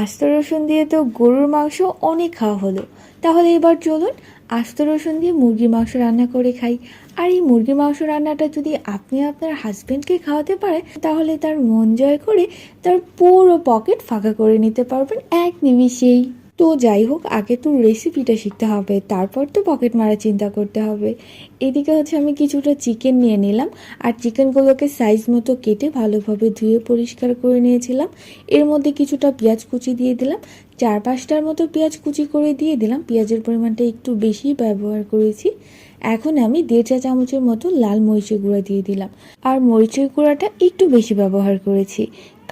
আস্ত রসুন দিয়ে তো গরুর মাংস অনেক খাওয়া হলো। তাহলে এবার চলুন আস্ত রসুন দিয়ে মুরগির মাংস রান্না করে খাই। আর এই মুরগির মাংস রান্নাটা যদি আপনি আপনার হাজব্যান্ডকে খাওয়াতে পারেন, তাহলে তার মন জয় করে তার পুরো পকেট ফাঁকা করে নিতে পারবেন এক নিমিষেই। তো যাই হোক, আগে তো রেসিপিটা শিখতে হবে, তারপর তো পকেট মারা চিন্তা করতে হবে। এদিকে হচ্ছে আমি কিছুটা চিকেন নিয়ে নিলাম, আর চিকেনগুলোকে সাইজ মতো কেটে ভালোভাবে ধুয়ে পরিষ্কার করে নিয়েছিলাম। এর মধ্যে কিছুটা পেঁয়াজ কুচি দিয়ে দিলাম, চার পাঁচটার মতো পেঁয়াজ কুচি করে দিয়ে দিলাম, পেঁয়াজের পরিমাণটা একটু বেশি ব্যবহার করেছি। এখন আমি দেড় চা চামচের মতো লাল মরিচের গুঁড়া দিয়ে দিলাম, আর মরিচের গুঁড়াটা একটু বেশি ব্যবহার করেছি,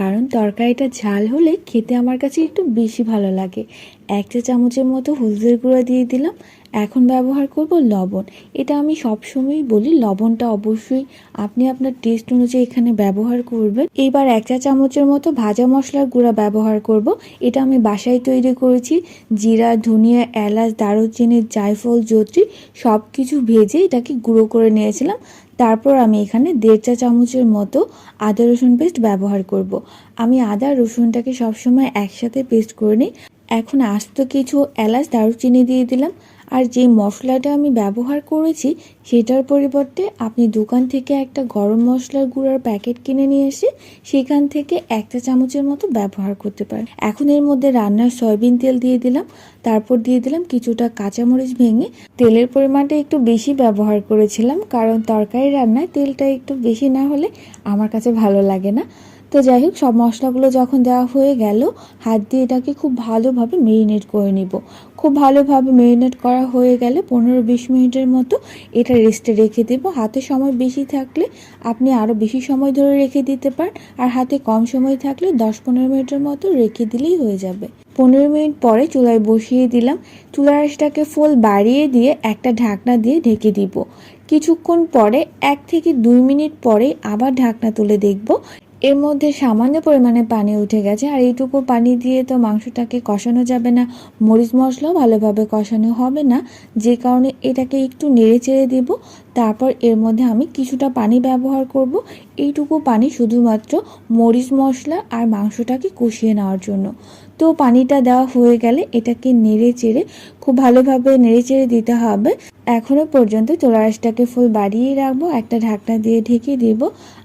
কারণ তরকারিটা ঝাল হলে খেতে আমার কাছে একটু বেশি ভালো লাগে। এক চা চামচের মতো হলদের গুঁড়া দিয়ে দিলাম। এখন ব্যবহার করব লবণ। এটা আমি সবসময়ই বলি, লবণটা অবশ্যই আপনি আপনার টেস্ট অনুযায়ী এখানে ব্যবহার করবেন। এবার এক চা চামচের মতো ভাজা মশলার গুঁড়া ব্যবহার করব। এটা আমি বাসায় তৈরি করেছি। জিরা, ধনিয়া, এলাচ, দারুচিনি, জায়ফল, জত্রি সব কিছু ভেজে এটাকে গুঁড়ো করে নিয়েছিলাম। তারপর আমি এখানে দেড় চা চামচের মতো আদা রসুন পেস্ট ব্যবহার করব। আমি আদা রসুনটাকে সবসময় একসাথে পেস্ট করে নিই। এখন আস্ত কিছু এলাচ দারুচিনি দিয়ে দিলাম। আর যে মশলাটা আমি ব্যবহার করেছি, সেটার পরিবর্তে আপনি দোকান থেকে একটা গরম মশলার গুঁড়ার প্যাকেট কিনে নিয়ে এসে সেখান থেকে একটা চামচের মতো ব্যবহার করতে পারেন। এখন এর মধ্যে রান্নার সয়াবিন তেল দিয়ে দিলাম। তারপর দিয়ে দিলাম কিছুটা কাঁচামরিচ ভেঙে। তেলের পরিমাণটা একটু বেশি ব্যবহার করেছিলাম, কারণ তরকারি রান্নায় তেলটা একটু বেশি না হলে আমার কাছে ভালো লাগে না। তো যাই হোক, সব মশলাগুলো যখন দেওয়া হয়ে গেল, হাত দিয়ে এটাকে খুব ভালোভাবে মেরিনেট করে নিব। খুব ভালোভাবে মেরিনেট করা হয়ে গেলে পনেরো বিশ মিনিটের মতো এটা রেস্টে রেখে দেবো। হাতে সময় বেশি থাকলে আপনি আরও বেশি সময় ধরে রেখে দিতে পারেন, আর হাতে কম সময় থাকলে দশ পনেরো মিনিটের মতো রেখে দিলেই হয়ে যাবে। পনেরো মিনিট পরে চুলায় বসিয়ে দিলাম। চুলার আঁচটাকে ফুল বাড়িয়ে দিয়ে একটা ঢাকনা দিয়ে ঢেকে দিব। কিছুক্ষণ পরে, এক থেকে দুই মিনিট পরে আবার ঢাকনা তুলে দেখব এর মধ্যে সামান্য পরিমাণে পানি উঠে গেছে, আর এইটুকু পানি দিয়ে তো মাংসটাকে কষানো যাবে না। মরিচ মশলাও ভালোভাবে কষানো হবে না, যে কারণে এটাকে একটু নেড়ে চেড়ে দেব। তারপর এর মধ্যে আমি কিছুটা পানি ব্যবহার করব। এইটুকু পানি শুধুমাত্র মরিচ মশলা আর মাংসটাকে কষিয়ে নেওয়ার জন্য। তো পানিটা দেওয়া হয়ে গেলে এটাকে নেড়ে চেড়ে খুব ভালোভাবে নেড়ে চেড়ে দিতে হবে। এখনও পর্যন্ত চোলারাসটাকে ফুল বাড়িয়ে রাখব, একটা ঢাকনা দিয়ে ঢেকে দিব।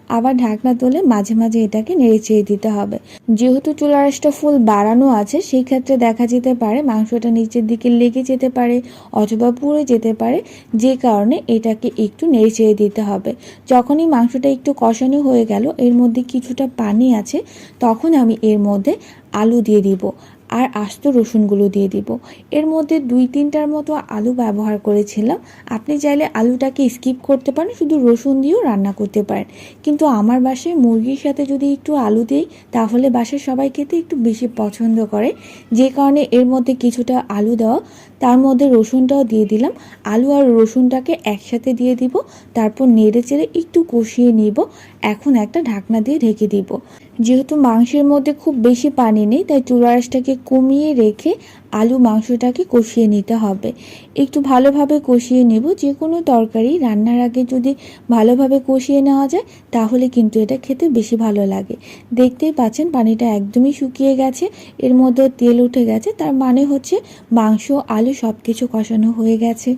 আবার ঢাকনা তুলে মাঝে মাঝে এটাকে নেড়ে চেড়ে দিতে হবে। যেহেতু চুলারাসটা ফুল বাড়ানো আছে, সেই ক্ষেত্রে দেখা যেতে পারে মাংসটা নিচের দিকে লেগে যেতে পারে অথবা পুড়ে যেতে পারে। যে কারণে এটাকে একটু নেড়ে চেড়ে দিতে হবে। যখনই মাংসটা একটু কষানো হয়ে গেল, এর মধ্যে কিছুটা পানি আছে, তখন আমি এর মধ্যে আলু দিয়ে দিব। আর আস্ত রসুনগুলো দিয়ে দিব। এর মধ্যে দুই তিনটার মতো আলু ব্যবহার করেছিলাম। আপনি চাইলে আলুটাকে স্কিপ করতে পারেন, শুধু রসুন দিয়েও রান্না করতে পারেন। কিন্তু আমার বাসায় মুরগির সাথে যদি একটু আলু দিই, তাহলে বাসায় সবাই খেতে একটু বেশি পছন্দ করে। যে কারণে এর মধ্যে কিছুটা আলু দেওয়া, তার মধ্যে রসুনটাও দিয়ে দিলাম। আলু আর রসুনটাকে একসাথে দিয়ে দিব, তারপর নেড়ে চেড়ে একটু কষিয়ে নিব। এখন একটা ঢাকনা দিয়ে ঢেকে দিব। যেহেতু মাংসের মধ্যে খুব বেশি পানি নেই, তাই চুলারাসটাকে কমিয়ে রেখে আলু মাংসটাকে কষিয়ে নিতে হবে। একটু ভালোভাবে কষিয়ে নেব যে কোনো তরকারি রান্নার আগে যদি ভালোভাবে কষিয়ে নেওয়া যায়, তাহলে কিন্তু এটা খেতে বেশি ভালো লাগে। দেখতেই পাচ্ছেন পানিটা একদমই শুকিয়ে গেছে, এর মধ্যে তেল উঠে গেছে, তার মানে হচ্ছে মাংস, আলু সব কিছু কষানো হয়ে গেছে।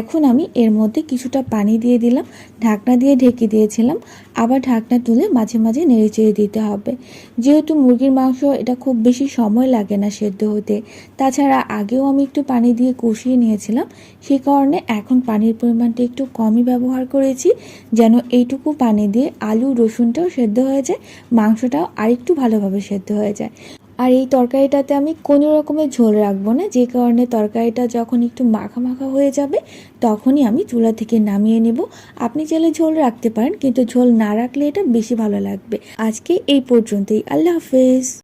এখন আমি এর মধ্যে কিছুটা পানি দিয়ে দিলাম, ঢাকনা দিয়ে ঢেকে দিয়েছিলাম। আবার ঢাকনা তুলে মাঝে মাঝে নেড়ে চেড়ে দিতে হবে। যেহেতু মুরগির মাংস, এটা খুব বেশি সময় লাগে না সেদ্ধ হতে। তাছাড়া আগেও আমি একটু পানি দিয়ে কষিয়ে নিয়েছিলাম। সেই কারণে এখন পানির পরিমাণটা একটু কমই ব্যবহার করেছি, যেন এইটুকু পানি দিয়ে আলু, রসুনটাও সেদ্ধ হয়ে যায়, মাংসটাও আরেকটু ভালোভাবে সেদ্ধ হয়ে যায়। আর এই তরকারিটাতে আমি কোনো রকমের ঝোল রাখব না। যে কারণে তরকারিটা যখন একটু মাখা মাখা হয়ে যাবে, তখনই আমি চুলা থেকে নামিয়ে নেব। আপনি চাইলে ঝোল রাখতে পারেন, কিন্তু ঝোল না রাখলে এটা বেশি ভালো লাগবে। আজকে এই পর্যন্তই। আল্লাহ হাফেজ।